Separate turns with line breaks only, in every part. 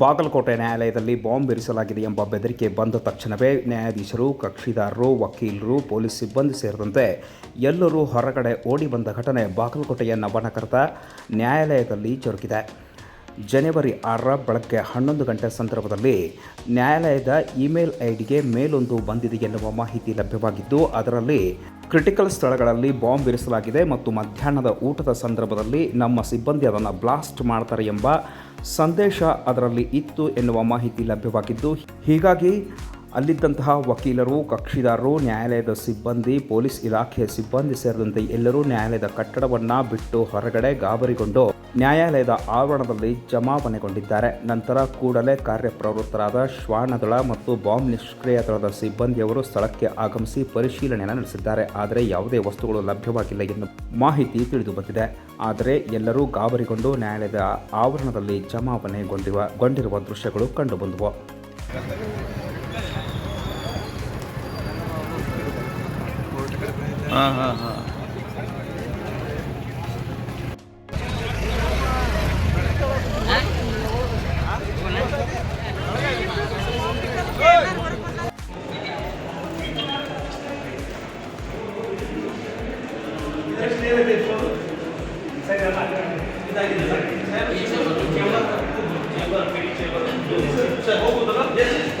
ಬಾಗಲಕೋಟೆ ನ್ಯಾಯಾಲಯದಲ್ಲಿ ಬಾಂಬ್ ಇರಿಸಲಾಗಿದೆ ಎಂಬ ಬೆದರಿಕೆ ಬಂದ ತಕ್ಷಣವೇ ನ್ಯಾಯಾಧೀಶರು, ಕಕ್ಷಿದಾರರು, ವಕೀಲರು, ಪೊಲೀಸ್ ಸಿಬ್ಬಂದಿ ಸೇರಿದಂತೆ ಎಲ್ಲರೂ ಹೊರಗಡೆ ಓಡಿ ಬಂದ ಘಟನೆ ಬಾಗಲಕೋಟೆಯ ನವನಗರದ ನ್ಯಾಯಾಲಯದಲ್ಲಿ ಜರುಗಿದೆ. ಜನವರಿ ಆರರ ಬೆಳಗ್ಗೆ ಹನ್ನೊಂದು ಗಂಟೆ ಸಂದರ್ಭದಲ್ಲಿ ನ್ಯಾಯಾಲಯದ ಇಮೇಲ್ ಐಡಿಗೆ ಮೇಲೊಂದು ಬಂದಿದೆ ಎನ್ನುವ ಮಾಹಿತಿ ಲಭ್ಯವಾಗಿದ್ದು, ಅದರಲ್ಲಿ ಕ್ರಿಟಿಕಲ್ ಸ್ಥಳಗಳಲ್ಲಿ ಬಾಂಬ್ ಇರಿಸಲಾಗಿದೆ ಮತ್ತು ಮಧ್ಯಾಹ್ನದ ಊಟದ ಸಂದರ್ಭದಲ್ಲಿ ನಮ್ಮ ಸಿಬ್ಬಂದಿ ಅದನ್ನು ಬ್ಲಾಸ್ಟ್ ಮಾಡ್ತಾರೆ ಎಂಬ ಸಂದೇಶ ಅದರಲ್ಲಿ ಇತ್ತು ಎನ್ನುವ ಮಾಹಿತಿ ಲಭ್ಯವಾಗಿದ್ದು, ಹೀಗಾಗಿ ಅಲ್ಲಿದ್ದಂತಹ ವಕೀಲರು, ಕಕ್ಷಿದಾರರು, ನ್ಯಾಯಾಲಯದ ಸಿಬ್ಬಂದಿ, ಪೊಲೀಸ್ ಇಲಾಖೆಯ ಸಿಬ್ಬಂದಿ ಸೇರಿದಂತೆ ಎಲ್ಲರೂ ನ್ಯಾಯಾಲಯದ ಕಟ್ಟಡವನ್ನು ಬಿಟ್ಟು ಹೊರಗಡೆ ಗಾಬರಿಗೊಂಡು ನ್ಯಾಯಾಲಯದ ಆವರಣದಲ್ಲಿ ಜಮಾವಣೆಗೊಂಡಿದ್ದಾರೆ. ನಂತರ ಕೂಡಲೇ ಕಾರ್ಯಪ್ರವೃತ್ತರಾದ ಶ್ವಾನದಳ ಮತ್ತು ಬಾಂಬ್ ನಿಷ್ಕ್ರಿಯ ದಳದ ಸಿಬ್ಬಂದಿಯವರು ಸ್ಥಳಕ್ಕೆ ಆಗಮಿಸಿ ಪರಿಶೀಲನೆಯನ್ನು ನಡೆಸಿದ್ದಾರೆ. ಆದರೆ ಯಾವುದೇ ವಸ್ತುಗಳು ಲಭ್ಯವಾಗಿಲ್ಲ ಎಂದು ಮಾಹಿತಿ ತಿಳಿದು ಬಂದಿದೆ. ಆದರೆ ಎಲ್ಲರೂ ಗಾಬರಿಗೊಂಡು ನ್ಯಾಯಾಲಯದ ಆವರಣದಲ್ಲಿ ಜಮಾವಣೆಗೊಂಡಿರುವ, ಗೊಂಡಿರುವ ದೃಶ್ಯಗಳು ಕಂಡುಬಂದವು
हाँ हाँ हाँ ಸರ್ ಹೋಗುದಲ್ಲ ಎಷ್ಟು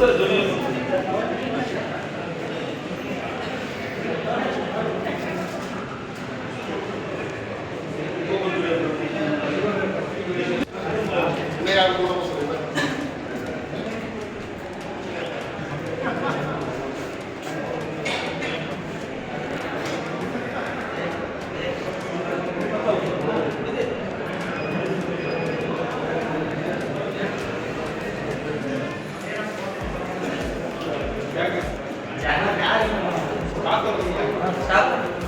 ಸರ್ Thank you.